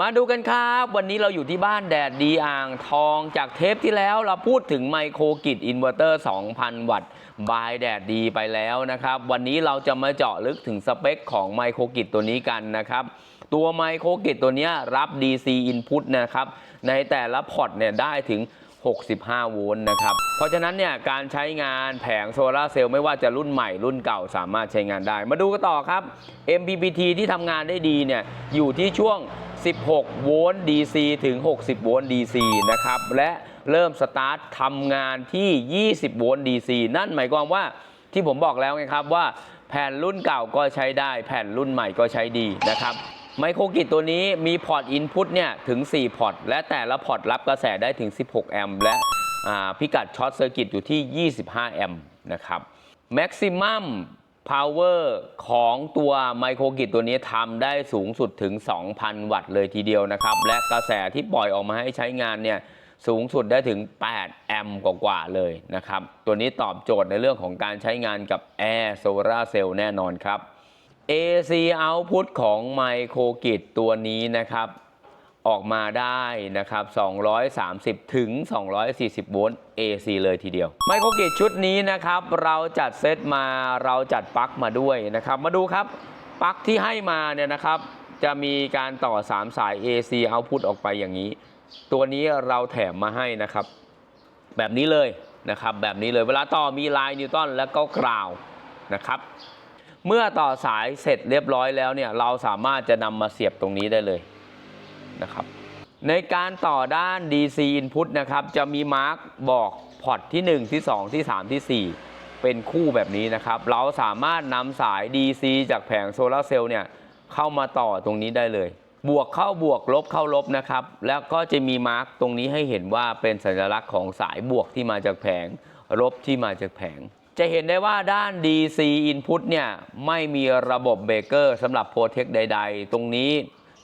มาดูกันครับ วันนี้เราอยู่ที่บ้านแดดดีอ่างทองจากเทปที่แล้วเราพูดถึงไมโครกิจอินเวอร์เตอร์ 2,000 วัตต์บายแดดดีไปแล้วนะครับ วันนี้เราจะมาเจาะลึกถึงสเปคของไมโครกิจตัวนี้กันนะครับ ตัวไมโครกิจตัวนี้รับ DC input นะครับ ในแต่ละพอร์ตเนี่ยได้ถึง 65 โวลต์นะครับ เพราะฉะนั้นเนี่ยการใช้งานแผงโซลาร์เซลล์ไม่ว่าจะรุ่นใหม่รุ่นเก่าสามารถใช้งานได้ มาดูกันต่อครับ MPPT ที่ทำงานได้ดีเนี่ยอยู่ที่ช่วง 16 โวลต์ DC ถึง 60 โวลต์ DC นะครับ และเริ่มสตาร์ททำงานที่ 20 โวลต์ DC นั่นหมายความว่าที่ผมบอกแล้วไงครับว่าแผ่นรุ่นเก่าก็ใช้ได้ แผ่นรุ่นใหม่ก็ใช้ดีนะครับ ไมโครกิจตัวนี้มีพอร์ตอินพุตเนี่ยถึง 4 พอร์ต และแต่ละพอร์ตรับกระแสได้ถึง 16 แอมป์และพิกัดช็อตเซอร์กิตอยู่ที่ 25 แอมป์นะครับ Maximum Power ของตัวไมโครกิจตัวนี้ทำได้สูงสุดถึง 2,000 วัตต์เลยทีเดียวนะครับ และกระแสที่ปล่อยออกมาให้ใช้งานเนี่ยสูงสุดได้ถึง 8 แอมป์กว่าๆเลยนะครับ ตัวนี้ตอบโจทย์ในเรื่องของการใช้งานกับ Air Solar Cell แน่นอนครับ AC output ของไมโครกิจตัวนี้นะครับ ออกมาได้นะครับ 230 ถึง 240 โวลต์ AC เลยทีเดียว ไมโครกิจชุดนี้นะครับ เราจัดเซตมาเราจัดปลั๊กมาด้วยนะครับ มาดูครับปลั๊กที่ให้มาเนี่ยนะครับ จะมีการต่อ 3 สาย AC output ออกไปอย่างนี้ ตัวนี้เราแถมมาให้นะครับ แบบนี้เลยนะครับ แบบนี้เลยเวลาต่อมีลายนิวตันแล้วก็กราวนะครับ เมื่อต่อสายเสร็จเรียบร้อยแล้วเนี่ยเราสามารถจะนำมาเสียบตรงนี้ได้เลยนะครับในการต่อด้าน DC input นะครับจะมีมาร์กบอกพอร์ตที่ 1 ที่ 2 ที่ 3 ที่ 4 เป็นคู่แบบนี้นะครับ เราสามารถนำสาย DC จากแผงโซลาร์เซลล์เนี่ยเข้ามาต่อตรงนี้ได้เลย บวกเข้าบวกลบเข้าลบนะครับ แล้วก็จะมีมาร์กตรงนี้ให้เห็นว่าเป็นสัญลักษณ์ของสายบวกที่มาจากแผงลบที่มาจากแผง จะเห็นได้ว่าด้าน DC input เนี่ยไม่มีระบบเบรกเกอร์สำหรับโปรเทคใด ๆ ตรงนี้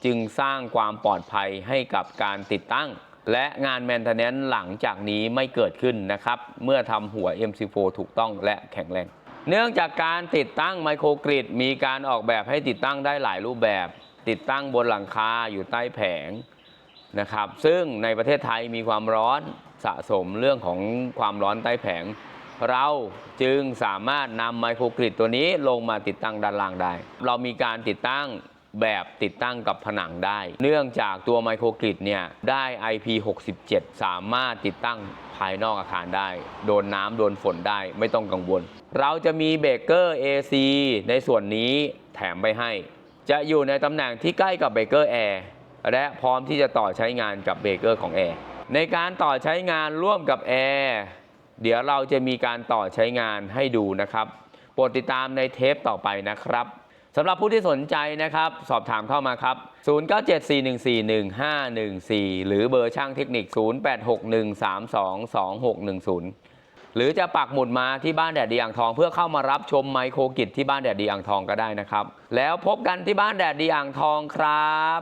จึงสร้างความปลอดภัยให้กับการติดตั้ง และงานแมนเทนแนนหลังจากนี้ไม่เกิดขึ้นนะครับ เมื่อทำหัว MC4 ถูกต้องและแข็งแรง เนื่องจากการติดตั้งไมโครกริดมีการออกแบบให้ติดตั้งได้หลายรูปแบบ ติดตั้งบนหลังคาอยู่ใต้แผงนะครับ ซึ่งในประเทศไทยมีความร้อนสะสมเรื่องของความร้อนใต้แผง เราจึงสามารถนำไมโครกริดตัวนี้ลงมาติดตั้งด้านล่างได้ เรามีการติดตั้งแบบติดตั้งกับผนังได้ เนื่องจากตัวไมโครกริดเนี่ยได้ IP67 สามารถติดตั้งภายนอกอาคารได้ โดนน้ำโดนฝนได้ไม่ต้องกังวล เราจะมีเบรกเกอร์ AC ในส่วนนี้แถมไปให้ จะอยู่ในตำแหน่งที่ใกล้กับเบรกเกอร์แอร์และพร้อมที่จะต่อใช้งานกับเบรกเกอร์ของแอร์ในการต่อใช้งานร่วมกับแอร์ เดี๋ยวเราจะมีการต่อใช้งานให้ดูนะครับโปรดติดตามในเทปต่อไปนะครับสำหรับผู้ที่สนใจนะครับ สอบถามเข้ามาครับ 0974141514 หรือเบอร์ช่างเทคนิค 0861322610 หรือจะปักหมุดมาที่บ้านแดดดีอ่างทอง เพื่อเข้ามารับชมไมโครกิจที่บ้านแดดดีอ่างทองก็ได้นะครับ แล้วพบกันที่บ้านแดดดีอ่างทองครับ